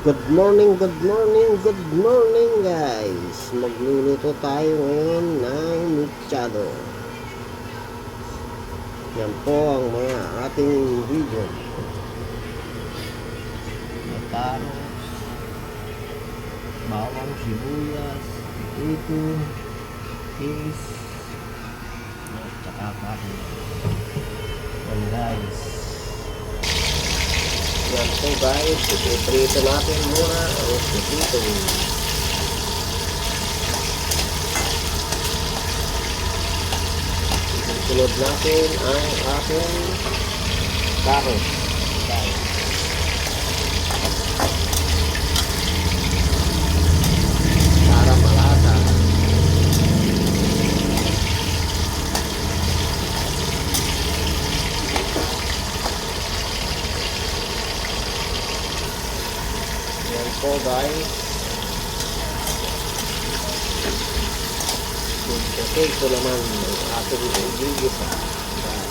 Good morning, good morning, good morning guys. Magluluto tayo ngayon ng mechado. Yan po ang mga ating ingredient. Mataros, bawang sibuyas, ito, is, at saka kanin. Yan guys. Yan po guys, ipiprito natin muna ang pipito. Isunod natin ang ating carrot. Potato naman ang ating ingredient. Guys.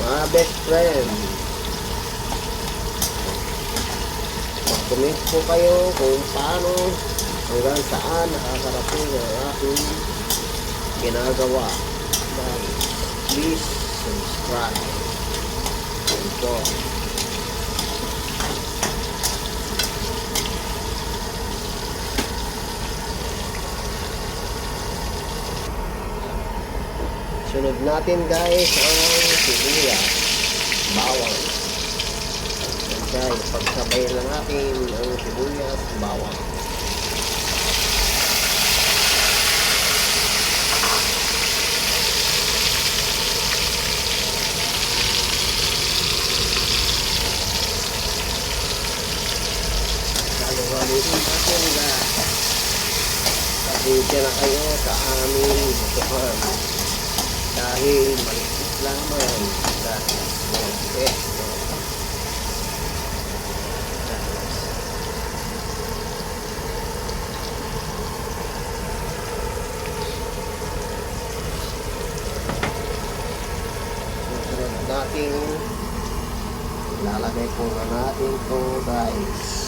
Mga best friend. Mag-comment po kayo kung paano hanggang saan nakakarating ang ating ginagawa. Guys, please subscribe. Yan po. Sunod natin guys ang sibuyas, bawang. Guys, pagsabay na natin ang sibuyas, bawang. Halo-haluin natin guys. Pasensya na kayo sa aming butuhan. Dahil maliit lamang dahil okay. Susunod natin lalagay po na natin to guys.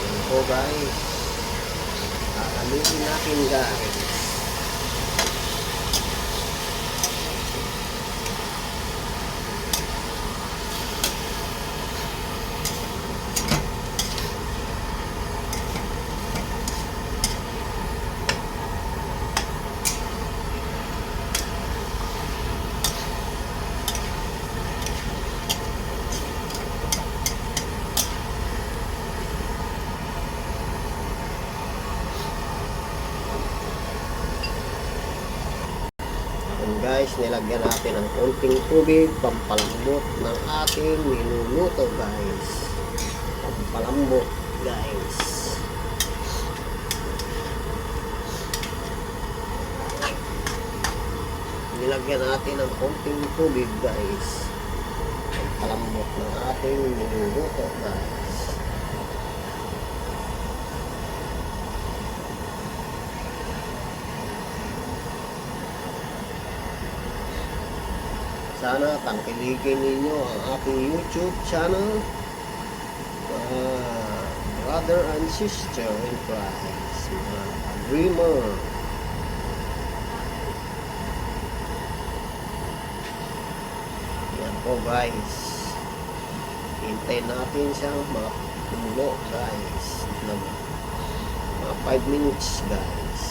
Yan po guys. Aalisin natin guys. Yan guys, nilagyan natin ng konting tubig, pampalambot ng ating niluluto guys. Pampalambot guys. Nilagyan natin ng konting tubig guys. Pampalambot ng ating niluluto guys. Sana tangkilikin ninyo ang aking YouTube channel. Ah, brother and sister in Christ. Mga dreamer. Yan po guys. Hintayin natin siyang makumulo guys. Mga 5 minutes guys.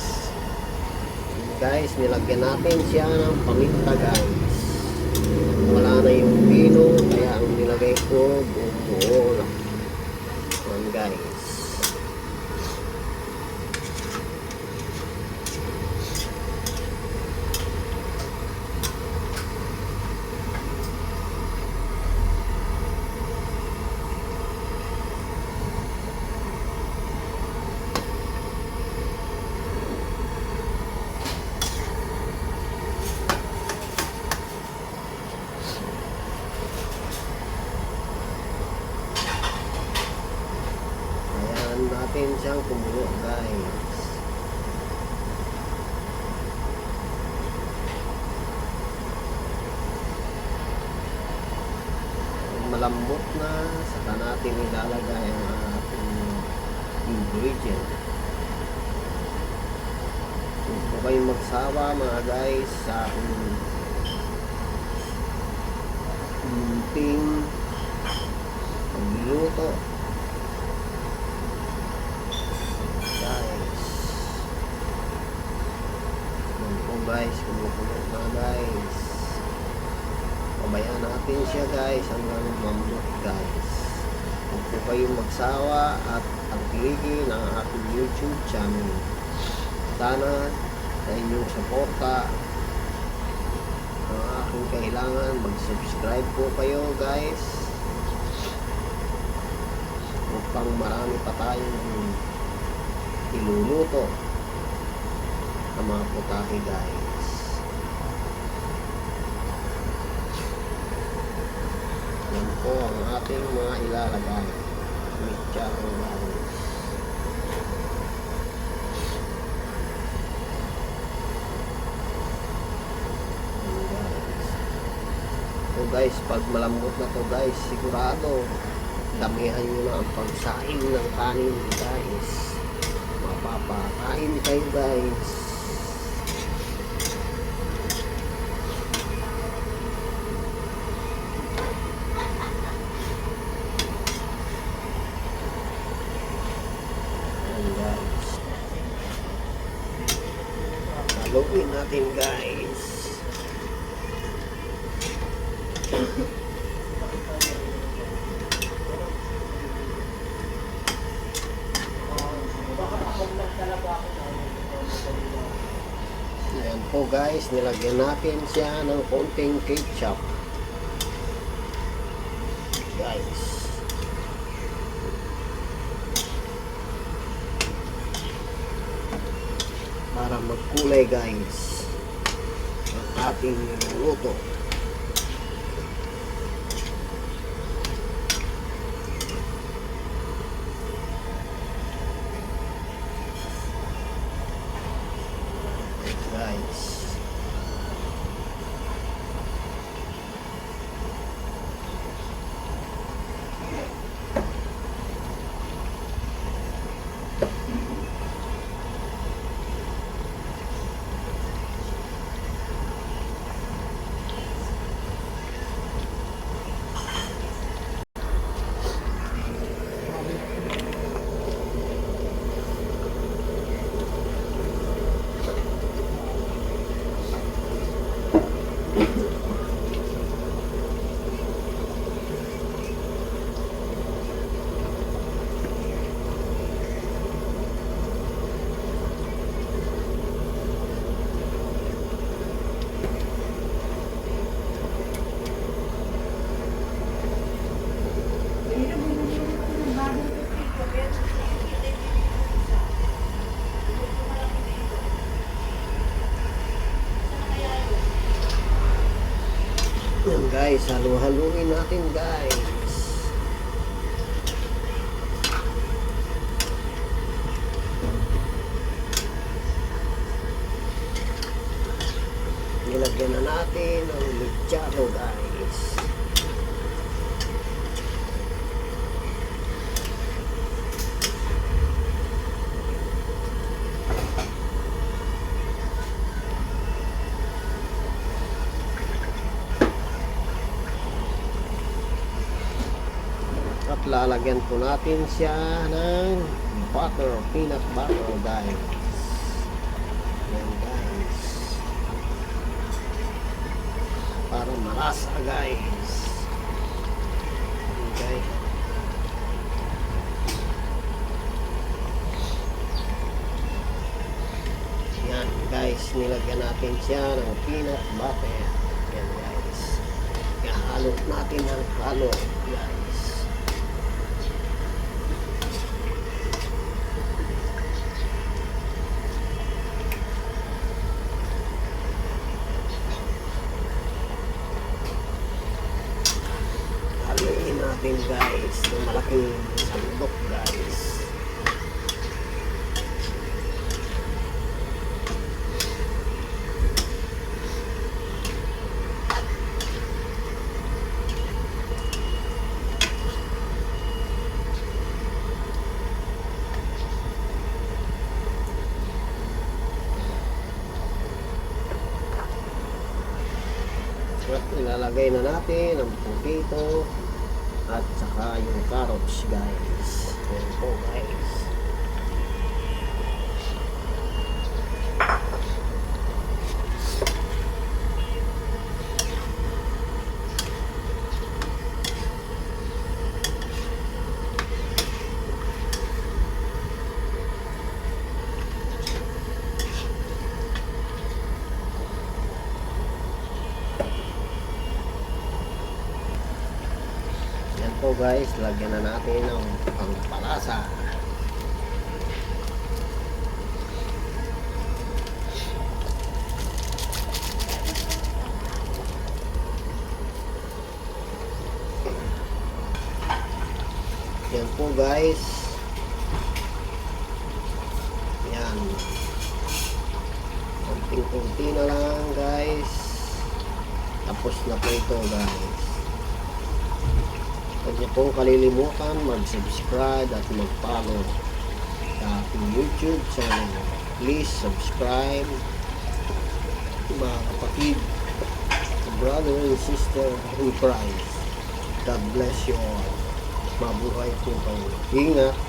Guys, nilagyan natin siya ng paminta guys wala na yung pino kaya ang nilagay ko buong buo lang guys siyang kumulo guys. Malambot na, saka natin ilalagay ang ating ingredient. Huwag po kayong magsawa mga guys sa ating munting pagluluto. Guys. Yan po guys, kumukulo na guys. Pabayaan natin siya guys hanggang mamot guys. Huwag po kayong magsawa at ang kiligi ng aking YouTube channel. Sana sa inyong suporta ang aking kailangan mag-subscribe po kayo guys upang marami pa tayong iluluto ng mga putahe guys yan po ang ating mga ilalagay mitya ang guys guys, pag malambot na to guys, sigurado damihan nyo na ang pagsaing ng kanin guys. Mapapakain kayo guys. Haluin natin guys. Ayan po guys, nilagyan natin siya ng konting ketchup. Guys. Para magkulay guys. Ang ating niluluto. Guys. Yan guys, halu-haluin natin guys. Nilagyan na natin ang lichado guys. At lalagyan po natin siya ng butter, peanut butter guys. Yan guys. Para malasa guys. Okay. Yan guys, nilagyan natin siya ng peanut butter. Yan guys. Ihalo natin ng halo natin guys. Yung malaking sandok guys. Ilalagay na natin ang potato at saka yung carrots guys. Ayan po guys. Yan po guys, lagyan na natin ng pangpalasa. Yan po guys. Yan. Kunting-kunti na lang guys. Tapos na po ito guys. Huwag niyo pong kalilimutan mag-subscribe at mag-follow sa aking YouTube channel. Please subscribe mga kapatid, brother and sister in Christ. God bless you all. Mabuhay po kayo. Ingat.